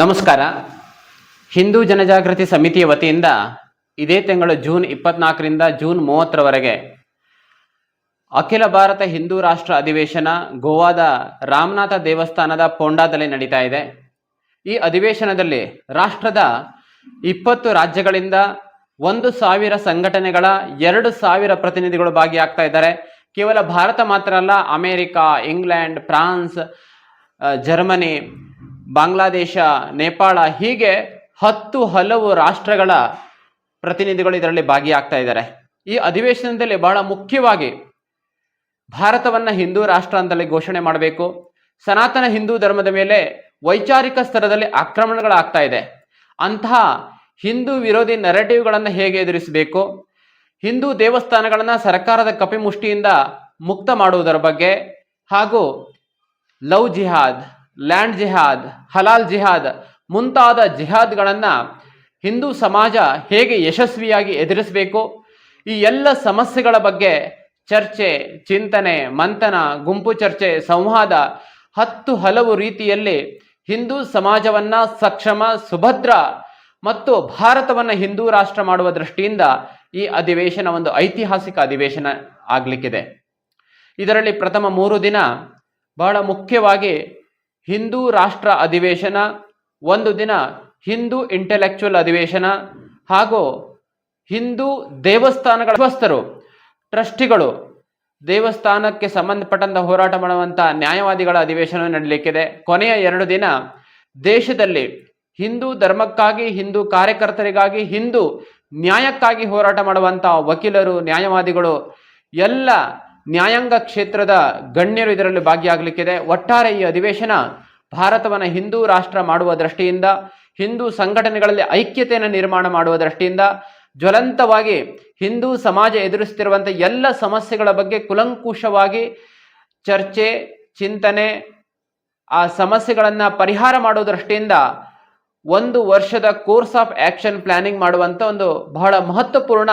ನಮಸ್ಕಾರ. ಹಿಂದೂ ಜನಜಾಗೃತಿ ಸಮಿತಿಯ ವತಿಯಿಂದ ಇದೇ ತಿಂಗಳು ಜೂನ್ ಇಪ್ಪತ್ನಾಲ್ಕರಿಂದ ಜೂನ್ ಮೂವತ್ತರವರೆಗೆ ಅಖಿಲ ಭಾರತ ಹಿಂದೂ ರಾಷ್ಟ್ರ ಅಧಿವೇಶನ ಗೋವಾದ ರಾಮನಾಥ ದೇವಸ್ಥಾನದ ಪೋಂಡಾದಲ್ಲಿ ನಡೀತಾ ಇದೆ. ಈ ಅಧಿವೇಶನದಲ್ಲಿ ರಾಷ್ಟ್ರದ ಇಪ್ಪತ್ತು ರಾಜ್ಯಗಳಿಂದ ಒಂದು ಸಾವಿರ ಸಂಘಟನೆಗಳ ಎರಡು ಸಾವಿರ ಪ್ರತಿನಿಧಿಗಳು ಭಾಗಿಯಾಗ್ತಾ ಇದ್ದಾರೆ. ಕೇವಲ ಭಾರತ ಮಾತ್ರ ಅಲ್ಲ, America, England, France Germany Bangladesh, Nepal ಹೀಗೆ ಹತ್ತು ಹಲವು ರಾಷ್ಟ್ರಗಳ ಪ್ರತಿನಿಧಿಗಳು ಇದರಲ್ಲಿ ಭಾಗಿಯಾಗ್ತಾ ಇದ್ದಾರೆ. ಈ ಅಧಿವೇಶನದಲ್ಲಿ ಬಹಳ ಮುಖ್ಯವಾಗಿ ಭಾರತವನ್ನ ಹಿಂದೂ ರಾಷ್ಟ್ರ ಅಂತಲೇ ಘೋಷಣೆ ಮಾಡಬೇಕು. ಸನಾತನ ಹಿಂದೂ ಧರ್ಮದ ಮೇಲೆ ವೈಚಾರಿಕ ಸ್ತರದಲ್ಲಿ ಆಕ್ರಮಣಗಳಾಗ್ತಾ ಇದೆ. ಅಂತಹ ಹಿಂದೂ ವಿರೋಧಿ ನೆರೆಟಿವ್ಗಳನ್ನು ಹೇಗೆ ಎದುರಿಸಬೇಕು? ಹಿಂದೂ ದೇವಸ್ಥಾನಗಳನ್ನು ಸರ್ಕಾರದ ಕಪಿಮುಷ್ಟಿಯಿಂದ ಮುಕ್ತ ಮಾಡುವುದರ ಬಗ್ಗೆ ಹಾಗೂ ಲವ್ ಜಿಹಾದ್ ಲ್ಯಾಂಡ್ ಜಿಹಾದ್, ಹಲಾಲ್ ಜಿಹಾದ್ ಮುಂತಾದ ಜಿಹಾದ್ಗಳನ್ನು ಹಿಂದೂ ಸಮಾಜ ಹೇಗೆ ಯಶಸ್ವಿಯಾಗಿ ಎದುರಿಸಬೇಕು? ಈ ಎಲ್ಲ ಸಮಸ್ಯೆಗಳ ಬಗ್ಗೆ ಚರ್ಚೆ, ಚಿಂತನೆ, ಮಂಥನ, ಗುಂಪು ಚರ್ಚೆ, ಸಂವಾದ ಹತ್ತು ಹಲವು ರೀತಿಯಲ್ಲಿ ಹಿಂದೂ ಸಮಾಜವನ್ನ ಸಕ್ಷಮ, ಸುಭದ್ರ ಮತ್ತು ಭಾರತವನ್ನ ಹಿಂದೂ ರಾಷ್ಟ್ರ ಮಾಡುವ ದೃಷ್ಟಿಯಿಂದ ಈ ಅಧಿವೇಶನ ಒಂದು ಐತಿಹಾಸಿಕ ಅಧಿವೇಶನ ಆಗಲಿಕ್ಕಿದೆ. ಇದರಲ್ಲಿ ಪ್ರಥಮ ಮೂರು ದಿನ ಬಹಳ ಮುಖ್ಯವಾಗಿ ಹಿಂದೂ ರಾಷ್ಟ್ರ ಅಧಿವೇಶನ, ಒಂದು ದಿನ ಹಿಂದೂ ಇಂಟೆಲೆಕ್ಚುಯಲ್ ಅಧಿವೇಶನ, ಹಾಗೂ ಹಿಂದೂ ದೇವಸ್ಥಾನಗಳ ವಿಶ್ವಸ್ತರು ಟ್ರಸ್ಟಿಗಳು ದೇವಸ್ಥಾನಕ್ಕೆ ಸಂಬಂಧಪಟ್ಟಂತ ಹೋರಾಟ ಮಾಡುವಂಥ ನ್ಯಾಯವಾದಿಗಳ ಅಧಿವೇಶನ ನಡೆಯಲಿಕ್ಕಿದೆ ಕೊನೆಯ ಎರಡು ದಿನ ದೇಶದಲ್ಲಿ ಹಿಂದೂ ಧರ್ಮಕ್ಕಾಗಿ, ಹಿಂದೂ ಕಾರ್ಯಕರ್ತರಿಗಾಗಿ, ಹಿಂದೂ ನ್ಯಾಯಕ್ಕಾಗಿ ಹೋರಾಟ ಮಾಡುವಂಥ ವಕೀಲರು, ನ್ಯಾಯವಾದಿಗಳು ಎಲ್ಲ ನ್ಯಾಯಾಂಗ ಕ್ಷೇತ್ರದ ಗಣ್ಯರು ಇದರಲ್ಲಿ ಭಾಗಿಯಾಗಲಿಕ್ಕಿದೆ. ಒಟ್ಟಾರೆ ಈ ಅಧಿವೇಶನ ಭಾರತವನ್ನು ಹಿಂದೂ ರಾಷ್ಟ್ರ ಮಾಡುವ ದೃಷ್ಟಿಯಿಂದ, ಹಿಂದೂ ಸಂಘಟನೆಗಳಲ್ಲಿ ಐಕ್ಯತೆಯನ್ನು ನಿರ್ಮಾಣ ಮಾಡುವ ದೃಷ್ಟಿಯಿಂದ, ಜ್ವಲಂತವಾಗಿ ಹಿಂದೂ ಸಮಾಜ ಎದುರಿಸುತ್ತಿರುವಂಥ ಎಲ್ಲ ಸಮಸ್ಯೆಗಳ ಬಗ್ಗೆ ಕುಲಂಕುಷವಾಗಿ ಚರ್ಚೆ, ಚಿಂತನೆ, ಆ ಸಮಸ್ಯೆಗಳನ್ನು ಪರಿಹಾರ ಮಾಡೋ ದೃಷ್ಟಿಯಿಂದ ಒಂದು ವರ್ಷದ ಕೋರ್ಸ್ ಆಫ್ ಆಕ್ಷನ್ ಪ್ಲಾನಿಂಗ್ ಮಾಡುವಂಥ ಒಂದು ಬಹಳ ಮಹತ್ವಪೂರ್ಣ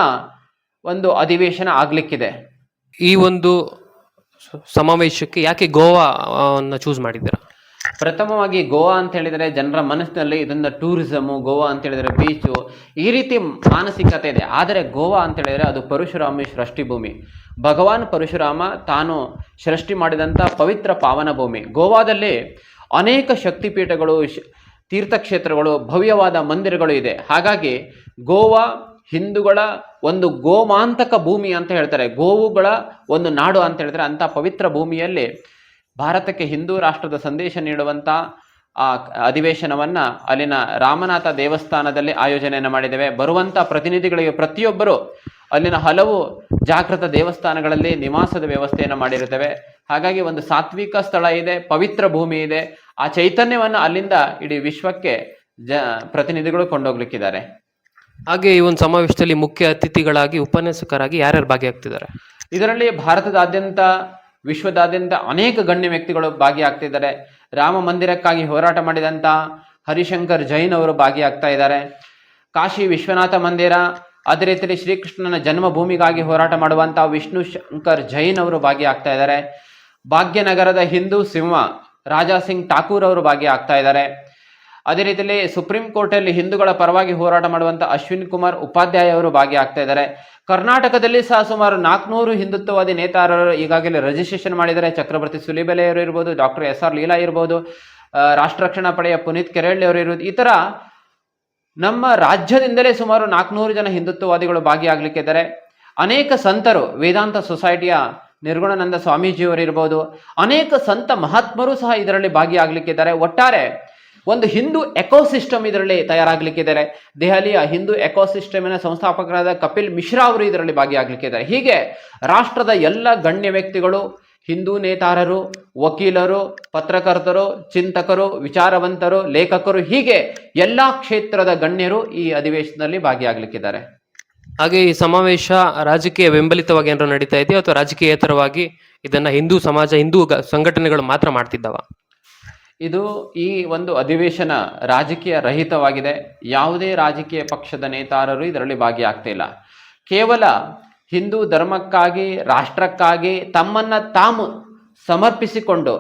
ಒಂದು ಅಧಿವೇಶನ ಆಗಲಿಕ್ಕಿದೆ. ಈ ಒಂದು ಸಮಾವೇಶಕ್ಕೆ ಯಾಕೆ ಗೋವಾ ಚೂಸ್ ಮಾಡಿದ್ದೀರಾ? ಪ್ರಥಮವಾಗಿ ಗೋವಾ ಅಂತ ಹೇಳಿದರೆ ಜನರ ಮನಸ್ಸಿನಲ್ಲಿ ಇದೊಂದು ಟೂರಿಸಮು ಗೋವಾ ಅಂತ ಹೇಳಿದರೆ ಬೀಚು ಈ ರೀತಿ ಮಾನಸಿಕತೆ ಇದೆ. ಆದರೆ ಗೋವಾ ಅಂತ ಹೇಳಿದರೆ ಅದು ಪರಶುರಾಮಿ ಸೃಷ್ಟಿ ಭೂಮಿ. ಭಗವಾನ್ ಪರಶುರಾಮ ತಾನು ಸೃಷ್ಟಿ ಮಾಡಿದಂಥ ಪವಿತ್ರ ಪಾವನ ಭೂಮಿ. ಗೋವಾದಲ್ಲಿ ಅನೇಕ ಶಕ್ತಿಪೀಠಗಳು ತೀರ್ಥಕ್ಷೇತ್ರಗಳು, ಭವ್ಯವಾದ ಮಂದಿರಗಳು ಇದೆ. ಹಾಗಾಗಿ ಗೋವಾ ಹಿಂದೂಗಳ ಒಂದು ಗೋಮಾಂತಕ ಭೂಮಿ ಅಂತ ಹೇಳ್ತಾರೆ. ಗೋವುಗಳ ಒಂದು ನಾಡು ಅಂತ ಹೇಳ್ತಾರೆ. ಅಂಥ ಪವಿತ್ರ ಭೂಮಿಯಲ್ಲಿ ಭಾರತಕ್ಕೆ ಹಿಂದೂ ರಾಷ್ಟ್ರದ ಸಂದೇಶ ನೀಡುವಂಥ ಆ ಅಧಿವೇಶನವನ್ನು ಅಲ್ಲಿನ ರಾಮನಾಥ ದೇವಸ್ಥಾನದಲ್ಲಿ ಆಯೋಜನೆಯನ್ನು ಮಾಡಿದ್ದೇವೆ. ಬರುವಂಥ ಪ್ರತಿನಿಧಿಗಳಿಗೆ ಪ್ರತಿಯೊಬ್ಬರು ಅಲ್ಲಿನ ಹಲವು ಜಾಗೃತ ದೇವಸ್ಥಾನಗಳಲ್ಲಿ ನಿವಾಸದ ವ್ಯವಸ್ಥೆಯನ್ನು ಮಾಡಿರುತ್ತೇವೆ. ಹಾಗಾಗಿ ಒಂದು ಸಾತ್ವಿಕ ಸ್ಥಳ ಇದೆ, ಪವಿತ್ರ ಭೂಮಿ ಇದೆ. ಆ ಚೈತನ್ಯವನ್ನು ಅಲ್ಲಿಂದ ಇಡೀ ವಿಶ್ವಕ್ಕೆ ಜ ಪ್ರತಿನಿಧಿಗಳು ಕೊಂಡೋಗ್ಲಿಕ್ಕಿದ್ದಾರೆ. ಹಾಗೆ ಈ ಒಂದು ಸಮಾವೇಶದಲ್ಲಿ ಮುಖ್ಯ ಅತಿಥಿಗಳಾಗಿ, ಉಪನ್ಯಾಸಕರಾಗಿ ಯಾರ್ಯಾರು ಭಾಗಿಯಾಗ್ತಿದ್ದಾರೆ? ಇದರಲ್ಲಿ ಭಾರತದಾದ್ಯಂತ, ವಿಶ್ವದಾದ್ಯಂತ ಅನೇಕ ಗಣ್ಯ ವ್ಯಕ್ತಿಗಳು ಭಾಗಿಯಾಗ್ತಿದ್ದಾರೆ. ರಾಮ ಮಂದಿರಕ್ಕಾಗಿ ಹೋರಾಟ ಮಾಡಿದಂಥ ಹರಿಶಂಕರ್ ಜೈನ್ ಅವರು ಭಾಗಿಯಾಗ್ತಾ ಇದ್ದಾರೆ. ಕಾಶಿ ವಿಶ್ವನಾಥ ಮಂದಿರ, ಅದೇ ರೀತಿಯಲ್ಲಿ ಶ್ರೀಕೃಷ್ಣನ ಜನ್ಮಭೂಮಿಗಾಗಿ ಹೋರಾಟ ಮಾಡುವಂಥ ವಿಷ್ಣು ಶಂಕರ್ ಜೈನ್ ಅವರು ಭಾಗಿಯಾಗ್ತಾ ಇದ್ದಾರೆ. ಭಾಗ್ಯನಗರದ ಹಿಂದೂ ಸಿಂಹ ರಾಜಾ ಸಿಂಗ್ ಠಾಕೂರ್ ಅವರು ಭಾಗಿಯಾಗ್ತಾ ಇದ್ದಾರೆ. ಅದೇ ರೀತಿಯಲ್ಲಿ ಸುಪ್ರೀಂ ಕೋರ್ಟಲ್ಲಿ ಹಿಂದೂಗಳ ಪರವಾಗಿ ಹೋರಾಟ ಮಾಡುವಂಥ ಅಶ್ವಿನ್ ಕುಮಾರ್ ಉಪಾಧ್ಯಾಯ ಅವರು ಭಾಗಿಯಾಗ್ತಾ ಇದ್ದಾರೆ. ಕರ್ನಾಟಕದಲ್ಲಿ ಸಹ ಸುಮಾರು ನಾಲ್ಕುನೂರು ಹಿಂದುತ್ವವಾದಿ ನೇತಾರರು ಈಗಾಗಲೇ ರಿಜಿಸ್ಟ್ರೇಷನ್ ಮಾಡಿದ್ದಾರೆ. ಚಕ್ರವರ್ತಿ ಸುಲಿಬೆಲೆ ಅವರು ಇರ್ಬೋದು, ಡಾಕ್ಟರ್ ಎಸ್ ಆರ್ ಲೀಲಾ ಇರ್ಬೋದು ರಾಷ್ಟ್ರ ರಕ್ಷಣಾ ಪಡೆಯ ಪುನೀತ್ ಕೆರೆಳ್ಳಿ ಅವರು ಇರ್ಬೋದು, ಈ ಥರ ನಮ್ಮ ರಾಜ್ಯದಿಂದಲೇ ಸುಮಾರು ನಾಲ್ಕುನೂರು ಜನ ಹಿಂದುತ್ವವಾದಿಗಳು ಭಾಗಿಯಾಗಲಿಕ್ಕಿದ್ದಾರೆ ಅನೇಕ ಸಂತರು, ವೇದಾಂತ ಸೊಸೈಟಿಯ ನಿರ್ಗುಣಾನಂದ ಸ್ವಾಮೀಜಿಯವರು ಇರ್ಬೋದು, ಅನೇಕ ಸಂತ ಮಹಾತ್ಮರು ಸಹ ಇದರಲ್ಲಿ ಭಾಗಿಯಾಗಲಿಕ್ಕಿದ್ದಾರೆ ಒಟ್ಟಾರೆ ಒಂದು ಹಿಂದೂ ಎಕೋಸಿಸ್ಟಮ್ ಇದರಲ್ಲಿ ತಯಾರಾಗಲಿಕ್ಕಿದ್ದಾರೆ. ದೆಹಲಿಯ ಹಿಂದೂ ಎಕೋಸಿಸ್ಟಮಿನ ಸಂಸ್ಥಾಪಕರಾದ ಕಪಿಲ್ ಮಿಶ್ರಾ ಅವರು ಇದರಲ್ಲಿ ಭಾಗಿಯಾಗಲಿಕ್ಕಿದ್ದಾರೆ. ಹೀಗೆ ರಾಷ್ಟ್ರದ ಎಲ್ಲ ಗಣ್ಯ ವ್ಯಕ್ತಿಗಳು, ಹಿಂದೂ ನೇತಾರರು, ವಕೀಲರು, ಪತ್ರಕರ್ತರು, ಚಿಂತಕರು, ವಿಚಾರವಂತರು, ಲೇಖಕರು, ಹೀಗೆ ಎಲ್ಲ ಕ್ಷೇತ್ರದ ಗಣ್ಯರು ಈ ಅಧಿವೇಶನದಲ್ಲಿ ಭಾಗಿಯಾಗಲಿಕ್ಕಿದ್ದಾರೆ. ಹಾಗೆ ಈ ಸಮಾವೇಶ ರಾಜಕೀಯ ಬೆಂಬಲಿತವಾಗಿ ಏನಾದ್ರು ನಡೀತಾ ಇದೆಯಾ ಅಥವಾ ರಾಜಕೀಯೇತರವಾಗಿ ಇದನ್ನ ಹಿಂದೂ ಸಮಾಜ, ಹಿಂದೂ ಸಂಘಟನೆಗಳು ಮಾತ್ರ ಮಾಡ್ತಿದ್ದಾವ? ಇದು ಈ ಒಂದು ಅಧಿವೇಶನ ರಾಜಕೀಯ ರಹಿತವಾಗಿದೆ. ಯಾವುದೇ ರಾಜಕೀಯ ಪಕ್ಷದ ನೇತಾರರು ಇದರಲ್ಲಿ ಭಾಗಿಯಾಗ್ತಿಲ್ಲ ಕೇವಲ ಹಿಂದೂ ಧರ್ಮಕ್ಕಾಗಿ, ರಾಷ್ಟ್ರಕ್ಕಾಗಿ ತಮ್ಮನ್ನ ತಾಮು ಸಮರ್ಪಿಸಿಕೊಂಡು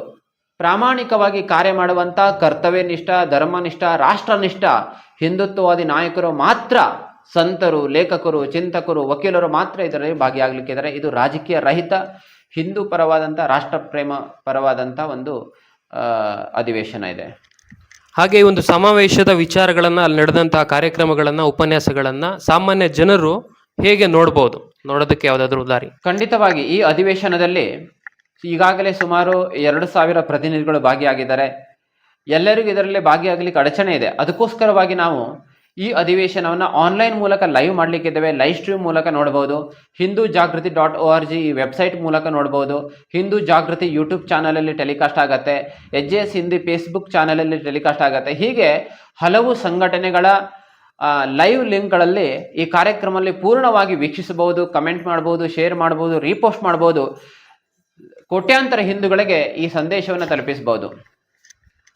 ಪ್ರಾಮಾಣಿಕವಾಗಿ ಕಾರ್ಯ ಮಾಡುವಂಥ ಕರ್ತವ್ಯನಿಷ್ಠ, ಧರ್ಮನಿಷ್ಠ, ರಾಷ್ಟ್ರನಿಷ್ಠ, ಹಿಂದುತ್ವವಾದಿ ನಾಯಕರು ಮಾತ್ರ, ಸಂತರು, ಲೇಖಕರು, ಚಿಂತಕರು, ವಕೀಲರು ಮಾತ್ರ ಇದರಲ್ಲಿ ಭಾಗಿಯಾಗಲಿಕ್ಕಿದ್ದಾರೆ. ಇದು ರಾಜಕೀಯ ರಹಿತ, ಹಿಂದೂ ಪರವಾದಂಥ ರಾಷ್ಟ್ರ ಪ್ರೇಮ ಪರವಾದಂಥ ಒಂದು ಅಧಿವೇಶನ ಇದೆ. ಹಾಗೆ ಈ ಒಂದು ಸಮಾವೇಶದ ವಿಚಾರಗಳನ್ನು ಅಲ್ಲಿ ನಡೆದಂತಹ ಕಾರ್ಯಕ್ರಮಗಳನ್ನು ಉಪನ್ಯಾಸಗಳನ್ನು ಸಾಮಾನ್ಯ ಜನರು ಹೇಗೆ ನೋಡ್ಬೋದು? ನೋಡೋದಕ್ಕೆ ಯಾವ್ದಾದ್ರು ದಾರಿ? ಖಂಡಿತವಾಗಿ ಈ ಅಧಿವೇಶನದಲ್ಲಿ ಈಗಾಗಲೇ ಸುಮಾರು ಎರಡು ಸಾವಿರ ಪ್ರತಿನಿಧಿಗಳು ಭಾಗಿಯಾಗಿದ್ದಾರೆ. ಎಲ್ಲರಿಗೂ ಇದರಲ್ಲಿ ಭಾಗಿಯಾಗಲಿಕ್ಕೆ ಅಡಚಣೆ ಇದೆ. ಅದಕ್ಕೋಸ್ಕರವಾಗಿ ನಾವು ಈ ಅಧಿವೇಶನವನ್ನು ಆನ್ಲೈನ್ ಮೂಲಕ ಲೈವ್ ಮಾಡಲಿಕ್ಕಿದ್ದೇವೆ ಲೈವ್ ಸ್ಟ್ರೀಮ್ ಮೂಲಕ ನೋಡಬಹುದು Hindu Jagruti dot O R G ಈ ವೆಬ್ಸೈಟ್ ಮೂಲಕ ನೋಡಬಹುದು ಹಿಂದೂ ಜಾಗೃತಿ ಯೂಟ್ಯೂಬ್ ಚಾನಲಲ್ಲಿ ಟೆಲಿಕಾಸ್ಟ್ ಆಗುತ್ತೆ ಎಚ್ ಎಸ್ ಹಿಂದಿ ಫೇಸ್ಬುಕ್ ಚಾನಲಲ್ಲಿ ಟೆಲಿಕಾಸ್ಟ್ ಆಗುತ್ತೆ. ಹೀಗೆ ಹಲವು ಸಂಘಟನೆಗಳ ಲೈವ್ ಲಿಂಕ್ಗಳಲ್ಲಿ ಈ ಕಾರ್ಯಕ್ರಮದಲ್ಲಿ ಪೂರ್ಣವಾಗಿ ವೀಕ್ಷಿಸಬಹುದು ಕಮೆಂಟ್ ಮಾಡಬಹುದು ಶೇರ್ ಮಾಡಬಹುದು ರೀಪೋಸ್ಟ್ ಮಾಡಬಹುದು ಕೋಟ್ಯಾಂತರ ಹಿಂದೂಗಳಿಗೆ ಈ ಸಂದೇಶವನ್ನು ತಲುಪಿಸಬಹುದು.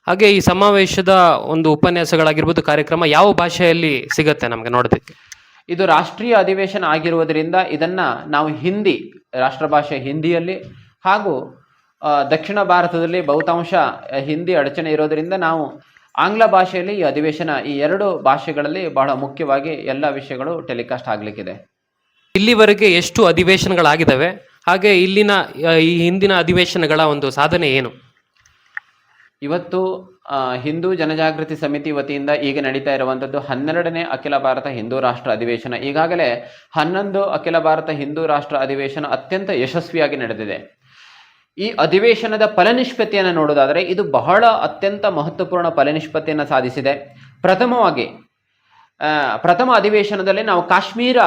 ಹಾಗೆ ಈ ಸಮಾವೇಶದ ಒಂದು ಉಪನ್ಯಾಸಗಳಾಗಿರ್ಬೋದು ಕಾರ್ಯಕ್ರಮ ಯಾವ ಭಾಷೆಯಲ್ಲಿ ಸಿಗುತ್ತೆ ನಮಗೆ ನೋಡೋದಕ್ಕೆ? ಇದು ರಾಷ್ಟ್ರೀಯ ಅಧಿವೇಶನ ಆಗಿರುವುದರಿಂದ ಇದನ್ನ ನಾವು ಹಿಂದಿ ರಾಷ್ಟ್ರ ಭಾಷೆ ಹಿಂದಿಯಲ್ಲಿ ಹಾಗೂ ದಕ್ಷಿಣ ಭಾರತದಲ್ಲಿ ಬಹುತಾಂಶ ಹಿಂದಿ ಅಡಚಣೆ ಇರೋದರಿಂದ ನಾವು ಆಂಗ್ಲ ಭಾಷೆಯಲ್ಲಿ ಈ ಅಧಿವೇಶನ ಈ ಎರಡು ಭಾಷೆಗಳಲ್ಲಿ ಬಹಳ ಮುಖ್ಯವಾಗಿ ಎಲ್ಲ ವಿಷಯಗಳು ಟೆಲಿಕಾಸ್ಟ್ ಆಗಲಿಕ್ಕಿದೆ. ಇಲ್ಲಿವರೆಗೆ ಎಷ್ಟು ಅಧಿವೇಶನಗಳಾಗಿದ್ದಾವೆ? ಹಾಗೆ ಇಲ್ಲಿನ ಈ ಹಿಂದಿನ ಅಧಿವೇಶನಗಳ ಒಂದು ಸಾಧನೆ ಏನು? ಇವತ್ತು ಹಿಂದೂ ಜನಜಾಗೃತಿ ಸಮಿತಿ ವತಿಯಿಂದ ಈಗ ನಡೀತಾ ಇರುವಂಥದ್ದು ಹನ್ನೆರಡನೇ ಅಖಿಲ ಭಾರತ ಹಿಂದೂ ರಾಷ್ಟ್ರ ಅಧಿವೇಶನ. ಈಗಾಗಲೇ ಹನ್ನೊಂದು ಅಖಿಲ ಭಾರತ ಹಿಂದೂ ರಾಷ್ಟ್ರ ಅಧಿವೇಶನ ಅತ್ಯಂತ ಯಶಸ್ವಿಯಾಗಿ ನಡೆದಿದೆ. ಈ ಅಧಿವೇಶನದ ಫಲನಿಷ್ಪತ್ತಿಯನ್ನು ನೋಡೋದಾದರೆ ಇದು ಬಹಳ ಅತ್ಯಂತ ಮಹತ್ವಪೂರ್ಣ ಫಲನಿಷ್ಪತ್ತಿಯನ್ನು ಸಾಧಿಸಿದೆ. ಪ್ರಥಮವಾಗಿ ಪ್ರಥಮ ಅಧಿವೇಶನದಲ್ಲಿ ನಾವು ಕಾಶ್ಮೀರ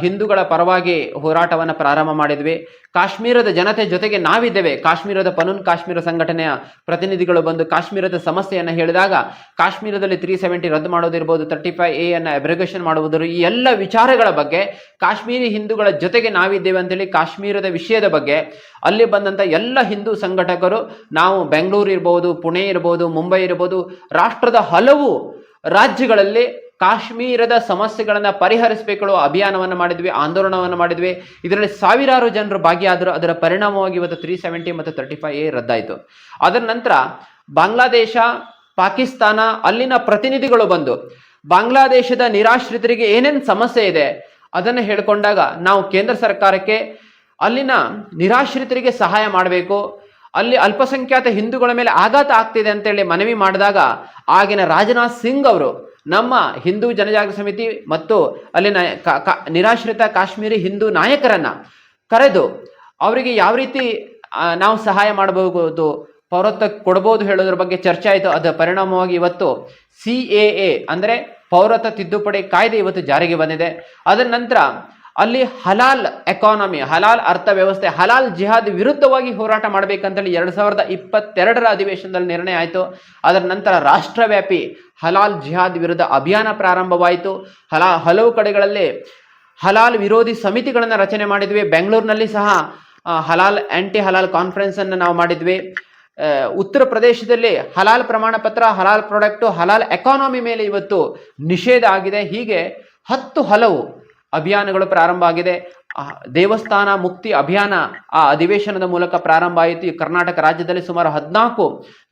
ಹಿಂದೂಗಳ ಪರವಾಗಿ ಹೋರಾಟವನ್ನು ಪ್ರಾರಂಭ ಮಾಡಿದ್ವಿ. ಕಾಶ್ಮೀರದ ಜನತೆ ಜೊತೆಗೆ ನಾವಿದ್ದೇವೆ. ಕಾಶ್ಮೀರದ ಪನೂನ್ ಕಾಶ್ಮೀರ ಸಂಘಟನೆಯ ಪ್ರತಿನಿಧಿಗಳು ಬಂದು ಕಾಶ್ಮೀರದ ಸಮಸ್ಯೆಯನ್ನು ಹೇಳಿದಾಗ, ಕಾಶ್ಮೀರದಲ್ಲಿ ತ್ರೀ ಸೆವೆಂಟಿ ರದ್ದು ಮಾಡೋದಿರ್ಬೋದು ತರ್ಟಿ ಫೈವ್ ಎ ಅನ್ನು ಅಬ್ರಿಗೇಷನ್ ಮಾಡುವುದರ ಈ ಎಲ್ಲ ವಿಚಾರಗಳ ಬಗ್ಗೆ, ಕಾಶ್ಮೀರಿ ಹಿಂದೂಗಳ ಜೊತೆಗೆ ನಾವಿದ್ದೇವೆ ಅಂತೇಳಿ ಕಾಶ್ಮೀರದ ವಿಷಯದ ಬಗ್ಗೆ, ಅಲ್ಲಿ ಬಂದಂಥ ಎಲ್ಲ ಹಿಂದೂ ಸಂಘಟಕರು, ನಾವು ಬೆಂಗಳೂರು ಇರ್ಬೋದು, ಪುಣೆ ಇರ್ಬೋದು, ಮುಂಬೈ ಇರ್ಬೋದು, ರಾಷ್ಟ್ರದ ಹಲವು ರಾಜ್ಯಗಳಲ್ಲಿ ಕಾಶ್ಮೀರದ ಸಮಸ್ಯೆಗಳನ್ನು ಪರಿಹರಿಸಬೇಕು ಅಭಿಯಾನವನ್ನು ಮಾಡಿದ್ವಿ, ಆಂದೋಲನವನ್ನು ಮಾಡಿದ್ವಿ. ಇದರಲ್ಲಿ ಸಾವಿರಾರು ಜನರು ಭಾಗಿಯಾದರು, ಅದರ ಪರಿಣಾಮವಾಗಿ ಇವತ್ತು ತ್ರೀ ಸೆವೆಂಟಿ ಮತ್ತು ತರ್ಟಿ ಫೈವ್ ಎ ರದ್ದಾಯಿತು. ಅದರ ನಂತರ ಬಾಂಗ್ಲಾದೇಶ, ಪಾಕಿಸ್ತಾನ ಅಲ್ಲಿನ ಪ್ರತಿನಿಧಿಗಳು ಬಂದು, ಬಾಂಗ್ಲಾದೇಶದ ನಿರಾಶ್ರಿತರಿಗೆ ಏನೇನು ಸಮಸ್ಯೆ ಇದೆ ಅದನ್ನು ಹೇಳ್ಕೊಂಡಾಗ ನಾವು ಕೇಂದ್ರ ಸರ್ಕಾರಕ್ಕೆ ಅಲ್ಲಿನ ನಿರಾಶ್ರಿತರಿಗೆ ಸಹಾಯ ಮಾಡಬೇಕು. ಅಲ್ಲಿ ಅಲ್ಪಸಂಖ್ಯಾತ ಹಿಂದೂಗಳ ಮೇಲೆ ಆಘಾತ ಆಗ್ತಿದೆ ಅಂತೇಳಿ ಮನವಿ ಮಾಡಿದಾಗ ಆಗಿನ ರಾಜನಾಥ್ ಸಿಂಗ್ ಅವರು ನಮ್ಮ ಹಿಂದೂ ಜನಜಾಗೃತಿ ಸಮಿತಿ ಮತ್ತು ಅಲ್ಲಿನ ನಿರಾಶ್ರಿತ ಕಾಶ್ಮೀರಿ ಹಿಂದೂ ನಾಯಕರನ್ನ ಕರೆದು ಅವರಿಗೆ ಯಾವ ರೀತಿ ನಾವು ಸಹಾಯ ಮಾಡಬಹುದು, ಪೌರತ್ವ ಕೊಡ್ಬೋದು ಹೇಳೋದ್ರ ಬಗ್ಗೆ ಚರ್ಚೆ ಆಯಿತು. ಅದರ ಪರಿಣಾಮವಾಗಿ ಇವತ್ತು ಸಿ ಎ ಎ, ಅಂದರೆ ಪೌರತ್ವ ತಿದ್ದುಪಡಿ ಕಾಯ್ದೆ ಇವತ್ತು ಜಾರಿಗೆ ಬಂದಿದೆ. ಅದರ ನಂತರ ಅಲ್ಲಿ ಹಲಾಲ್ ಎಕಾನಮಿ ಹಲಾಲ್ ಅರ್ಥವ್ಯವಸ್ಥೆ, ಹಲಾಲ್ ಜಿಹಾದ್ ವಿರುದ್ಧವಾಗಿ ಹೋರಾಟ ಮಾಡಬೇಕಂತೇಳಿ ಎರಡು ಸಾವಿರದ ಇಪ್ಪತ್ತೆರಡರ ಅಧಿವೇಶನದಲ್ಲಿ ನಿರ್ಣಯ ಆಯಿತು. ಅದರ ನಂತರ ರಾಷ್ಟ್ರವ್ಯಾಪಿ ಹಲಾಲ್ ಜಿಹಾದ್ ವಿರುದ್ಧ ಅಭಿಯಾನ ಪ್ರಾರಂಭವಾಯಿತು. ಹಲಾ, ಹಲವು ಕಡೆಗಳಲ್ಲಿ ಹಲಾಲ್ ವಿರೋಧಿ ಸಮಿತಿಗಳನ್ನು ರಚನೆ ಮಾಡಿದ್ವಿ. ಬೆಂಗಳೂರಿನಲ್ಲಿ ಸಹ ಹಲಾಲ್ ಆಂಟಿ ಹಲಾಲ್ ಕಾನ್ಫರೆನ್ಸ್ ಅನ್ನು ನಾವು ಮಾಡಿದ್ವಿ. ಉತ್ತರ ಪ್ರದೇಶದಲ್ಲಿ ಹಲಾಲ್ ಪ್ರಮಾಣ ಪತ್ರ, ಹಲಾಲ್ ಪ್ರಾಡಕ್ಟು ಹಲಾಲ್ ಎಕಾನಮಿ ಮೇಲೆ ಇವತ್ತು ನಿಷೇಧ ಆಗಿದೆ. ಹೀಗೆ ಹತ್ತು ಹಲವು ಅಭಿಯಾನಗಳು ಪ್ರಾರಂಭ ಆಗಿದೆ. ದೇವಸ್ಥಾನ ಮುಕ್ತಿ ಅಭಿಯಾನ ಆ ಅಧಿವೇಶನದ ಮೂಲಕ ಪ್ರಾರಂಭ ಆಯಿತು. ಕರ್ನಾಟಕ ರಾಜ್ಯದಲ್ಲಿ ಸುಮಾರು ಹದಿನಾಲ್ಕು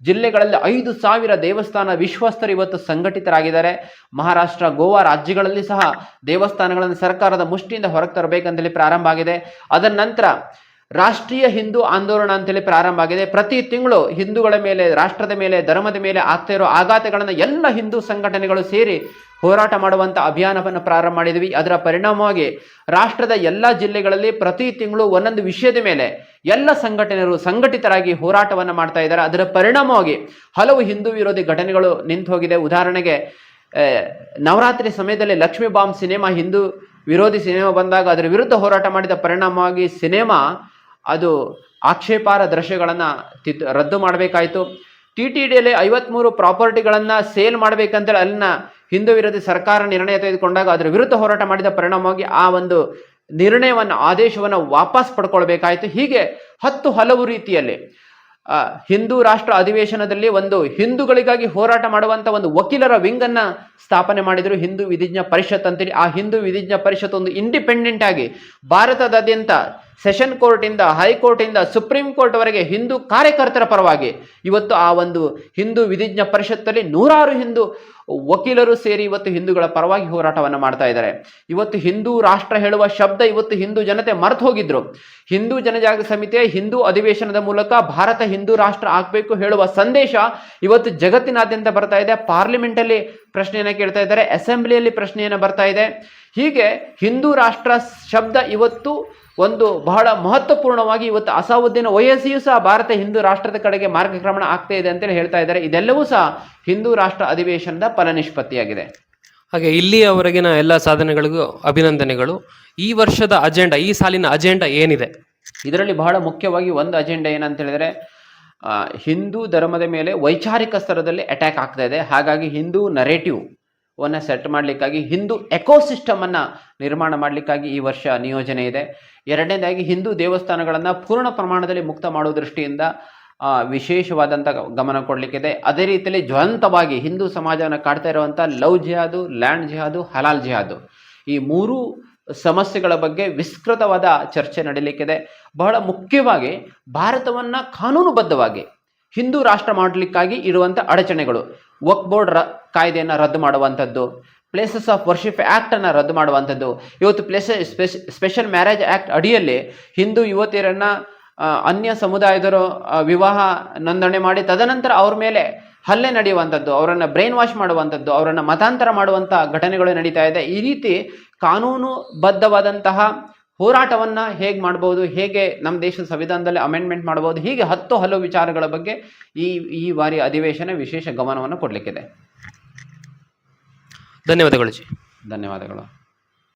ಜಿಲ್ಲೆಗಳಲ್ಲಿ ಐದು ಸಾವಿರ ದೇವಸ್ಥಾನ ವಿಶ್ವಸ್ತರು ಇವತ್ತು ಸಂಘಟಿತರಾಗಿದ್ದಾರೆ. ಮಹಾರಾಷ್ಟ್ರ, ಗೋವಾ ರಾಜ್ಯಗಳಲ್ಲಿ ಸಹ ದೇವಸ್ಥಾನಗಳನ್ನು ಸರ್ಕಾರದ ಮುಷ್ಟಿಯಿಂದ ಹೊರಗೆ ತರಬೇಕಂತೇಳಿ ಪ್ರಾರಂಭ ಆಗಿದೆ. ಅದರ ನಂತರ ರಾಷ್ಟ್ರೀಯ ಹಿಂದೂ ಆಂದೋಲನ ಅಂತೇಳಿ ಪ್ರಾರಂಭ ಆಗಿದೆ. ಪ್ರತಿ ತಿಂಗಳು ಹಿಂದೂಗಳ ಮೇಲೆ, ರಾಷ್ಟ್ರದ ಮೇಲೆ, ಧರ್ಮದ ಮೇಲೆ ಆಗ್ತಾ ಇರೋ ಆಘಾತಗಳನ್ನು ಎಲ್ಲ ಹಿಂದೂ ಸಂಘಟನೆಗಳು ಸೇರಿ ಹೋರಾಟ ಮಾಡುವಂಥ ಅಭಿಯಾನವನ್ನು ಪ್ರಾರಂಭ ಮಾಡಿದ್ವಿ. ಅದರ ಪರಿಣಾಮವಾಗಿ ರಾಷ್ಟ್ರದ ಎಲ್ಲ ಜಿಲ್ಲೆಗಳಲ್ಲಿ ಪ್ರತಿ ತಿಂಗಳು ಒಂದೊಂದು ವಿಷಯದ ಮೇಲೆ ಎಲ್ಲ ಸಂಘಟನೆಗಳು ಸಂಘಟಿತರಾಗಿ ಹೋರಾಟವನ್ನು ಮಾಡ್ತಾ ಇದ್ದಾರೆ. ಅದರ ಪರಿಣಾಮವಾಗಿ ಹಲವು ಹಿಂದೂ ವಿರೋಧಿ ಘಟನೆಗಳು ನಿಂತು ಹೋಗಿದೆ. ಉದಾಹರಣೆಗೆ ನವರಾತ್ರಿ ಸಮಯದಲ್ಲಿ ಲಕ್ಷ್ಮೀ ಬಾಂಬ್ ಸಿನಿಮಾ ಹಿಂದೂ ವಿರೋಧಿ ಸಿನಿಮಾ ಬಂದಾಗ ಅದರ ವಿರುದ್ಧ ಹೋರಾಟ ಮಾಡಿದ ಪರಿಣಾಮವಾಗಿ ಸಿನಿಮಾ ಅದು ಆಕ್ಷೇಪಾರ ದೃಶ್ಯಗಳನ್ನು ತಿದ್ದು ರದ್ದು ಮಾಡಬೇಕಾಯಿತು. ಟಿ ಟಿ ಡಿಯಲ್ಲಿ ಐವತ್ಮೂರು ಪ್ರಾಪರ್ಟಿಗಳನ್ನು ಸೇಲ್ ಮಾಡಬೇಕಂತೇಳಿ ಅಲ್ಲಿನ ಹಿಂದೂ ವಿರೋಧಿ ಸರ್ಕಾರ ನಿರ್ಣಯ ತೆಗೆದುಕೊಂಡಾಗ ಅದರ ವಿರುದ್ಧ ಹೋರಾಟ ಮಾಡಿದ ಪರಿಣಾಮವಾಗಿ ಆ ಒಂದು ನಿರ್ಣಯವನ್ನು, ಆದೇಶವನ್ನು ವಾಪಸ್ ಪಡ್ಕೊಳ್ಬೇಕಾಯಿತು. ಹೀಗೆ ಹತ್ತು ಹಲವು ರೀತಿಯಲ್ಲಿ ಹಿಂದೂ ರಾಷ್ಟ್ರ ಅಧಿವೇಶನದಲ್ಲಿ ಒಂದು ಹಿಂದೂಗಳಿಗಾಗಿ ಹೋರಾಟ ಮಾಡುವಂತ ಒಂದು ವಕೀಲರ ವಿಂಗ್ ಅನ್ನ ಸ್ಥಾಪನೆ ಮಾಡಿದ್ರು ಹಿಂದೂ ವಿಧಿಜ್ಞ ಪರಿಷತ್ ಅಂತೇಳಿ. ಆ ಹಿಂದೂ ವಿಧಿಜ್ಞ ಪರಿಷತ್ ಒಂದು ಇಂಡಿಪೆಂಡೆಂಟ್ ಆಗಿ ಭಾರತದಾದ್ಯಂತ ಸೆಷನ್ ಕೋರ್ಟಿಂದ, ಹೈಕೋರ್ಟಿಂದ, ಸುಪ್ರೀಂ ಕೋರ್ಟ್ವರೆಗೆ ಹಿಂದೂ ಕಾರ್ಯಕರ್ತರ ಪರವಾಗಿ ಇವತ್ತು ಆ ಒಂದು ಹಿಂದೂ ವಿಧಿಜ್ಞ ಪರಿಷತ್ತಲ್ಲಿ ನೂರಾರು ಹಿಂದೂ ವಕೀಲರು ಸೇರಿ ಇವತ್ತು ಹಿಂದೂಗಳ ಪರವಾಗಿ ಹೋರಾಟವನ್ನು ಮಾಡ್ತಾ ಇದ್ದಾರೆ. ಇವತ್ತು ಹಿಂದೂ ರಾಷ್ಟ್ರ ಹೇಳುವ ಶಬ್ದ ಇವತ್ತು ಹಿಂದೂ ಜನತೆ ಮರೆತು ಹೋಗಿದ್ರು. ಹಿಂದೂ ಜನಜಾಗೃತಿ ಸಮಿತಿಯ ಹಿಂದೂ ಅಧಿವೇಶನದ ಮೂಲಕ ಭಾರತ ಹಿಂದೂ ರಾಷ್ಟ್ರ ಆಗಬೇಕು ಹೇಳುವ ಸಂದೇಶ ಇವತ್ತು ಜಗತ್ತಿನಾದ್ಯಂತ ಬರ್ತಾ ಇದೆ. ಪಾರ್ಲಿಮೆಂಟಲ್ಲಿ ಪ್ರಶ್ನೆಯನ್ನು ಕೇಳ್ತಾ ಇದ್ದಾರೆ. ಅಸೆಂಬ್ಲಿಯಲ್ಲಿ ಪ್ರಶ್ನೆಯನ್ನು ಬರ್ತಾ ಇದೆ. ಹೀಗೆ ಹಿಂದೂ ರಾಷ್ಟ್ರ ಶಬ್ದ ಇವತ್ತು ಒಂದು ಬಹಳ ಮಹತ್ವಪೂರ್ಣವಾಗಿ ಇವತ್ತು ಅಸಾವುದ್ದೀನ ವಯಸ್ಸಿಯೂ ಸಹ ಭಾರತ ಹಿಂದೂ ರಾಷ್ಟ್ರದ ಕಡೆಗೆ ಮಾರ್ಗಕ್ರಮಣ ಆಗ್ತಾ ಇದೆ ಅಂತೇಳಿ ಹೇಳ್ತಾ ಇದ್ದಾರೆ. ಇದೆಲ್ಲವೂ ಸಹ ಹಿಂದೂ ರಾಷ್ಟ್ರ ಅಧಿವೇಶನದ ಫಲನಿಷ್ಪತ್ತಿಯಾಗಿದೆ ಹಾಗೆ ಇಲ್ಲಿಯವರೆಗಿನ ಎಲ್ಲ ಸಾಧನೆಗಳಿಗೂ ಅಭಿನಂದನೆಗಳು. ಈ ವರ್ಷದ ಅಜೆಂಡಾ ಈ ಸಾಲಿನ ಅಜೆಂಡಾ ಏನಿದೆ? ಇದರಲ್ಲಿ ಬಹಳ ಮುಖ್ಯವಾಗಿ ಒಂದು ಅಜೆಂಡಾ ಏನಂತ ಹೇಳಿದ್ರೆ ಹಿಂದೂ ಧರ್ಮದ ಮೇಲೆ ವೈಚಾರಿಕ ಸ್ತರದಲ್ಲಿ ಅಟ್ಯಾಕ್ ಆಗ್ತಾ ಇದೆ. ಹಾಗಾಗಿ ಹಿಂದೂ ನರೇಟಿವ್ ವನ್ನ ಸೆಟ್ ಮಾಡಲಿಕ್ಕಾಗಿ ಹಿಂದೂ ಎಕೋಸಿಸ್ಟಮ್ ಅನ್ನ ನಿರ್ಮಾಣ ಮಾಡಲಿಕ್ಕಾಗಿ ಈ ವರ್ಷ ನಿಯೋಜನೆ ಇದೆ. ಎರಡನೇದಾಗಿ ಹಿಂದೂ ದೇವಸ್ಥಾನಗಳನ್ನು ಪೂರ್ಣ ಪ್ರಮಾಣದಲ್ಲಿ ಮುಕ್ತ ಮಾಡುವ ದೃಷ್ಟಿಯಿಂದ ವಿಶೇಷವಾದಂಥ ಗಮನ ಕೊಡಲಿಕ್ಕಿದೆ. ಅದೇ ರೀತಿಯಲ್ಲಿ ಜ್ವಲಂತವಾಗಿ ಹಿಂದೂ ಸಮಾಜವನ್ನು ಕಾಡ್ತಾ ಇರುವಂಥ ಲವ್ ಜಿಹಾದು, ಲ್ಯಾಂಡ್ ಜಿಹಾದು, ಹಲಾಲ್ ಜಿಹಾದು ಈ ಮೂರು ಸಮಸ್ಯೆಗಳ ಬಗ್ಗೆ ವಿಸ್ತೃತವಾದ ಚರ್ಚೆ ನಡೀಲಿಕ್ಕಿದೆ. ಬಹಳ ಮುಖ್ಯವಾಗಿ ಭಾರತವನ್ನು ಕಾನೂನುಬದ್ಧವಾಗಿ ಹಿಂದೂ ರಾಷ್ಟ್ರ ಮಾಡಲಿಕ್ಕಾಗಿ ಇರುವಂಥ ಅಡಚಣೆಗಳು. ವಕ್ ಬೋರ್ಡ್ ರ ಕಾಯ್ದೆಯನ್ನು ರದ್ದು ಮಾಡುವಂಥದ್ದು. ಪ್ಲೇಸಸ್ ಆಫ್ ವರ್ಷಿಪ್ ಆ್ಯಕ್ಟನ್ನು ರದ್ದು ಮಾಡುವಂಥದ್ದು. ಇವತ್ತು ಪ್ಲೇಸ್ ಸ್ಪೆಷಲ್ ಮ್ಯಾರೇಜ್ ಆ್ಯಕ್ಟ್ ಅಡಿಯಲ್ಲಿ ಹಿಂದೂ ಯುವತಿಯರನ್ನು ಅನ್ಯ ಸಮುದಾಯದರು ವಿವಾಹ ನೋಂದಣಿ ಮಾಡಿ ತದನಂತರ ಅವ್ರ ಮೇಲೆ ಹಲ್ಲೆ ನಡೆಯುವಂಥದ್ದು, ಅವರನ್ನು ಬ್ರೈನ್ ವಾಶ್ ಮಾಡುವಂಥದ್ದು, ಅವರನ್ನು ಮತಾಂತರ ಮಾಡುವಂಥ ಘಟನೆಗಳು ನಡೀತಾ ಇದೆ. ಈ ರೀತಿ ಕಾನೂನುಬದ್ಧವಾದಂತಹ ಹೋರಾಟವನ್ನು ಹೇಗೆ ಮಾಡ್ಬೋದು ಹೇಗೆ ನಮ್ಮ ದೇಶದ ಸಂವಿಧಾನದಲ್ಲಿ ಅಮೆಂಡ್ಮೆಂಟ್ ಮಾಡ್ಬೋದು ಹೀಗೆ ಹತ್ತು ಹಲವು ವಿಚಾರಗಳ ಬಗ್ಗೆ ಈ ಈ ಬಾರಿ ಅಧಿವೇಶನ ವಿಶೇಷ ಗಮನವನ್ನು ಕೊಡಲಿಕ್ಕಿದೆ. ಧನ್ಯವಾದಗಳು ಜಿ ಧನ್ಯವಾದಗಳು.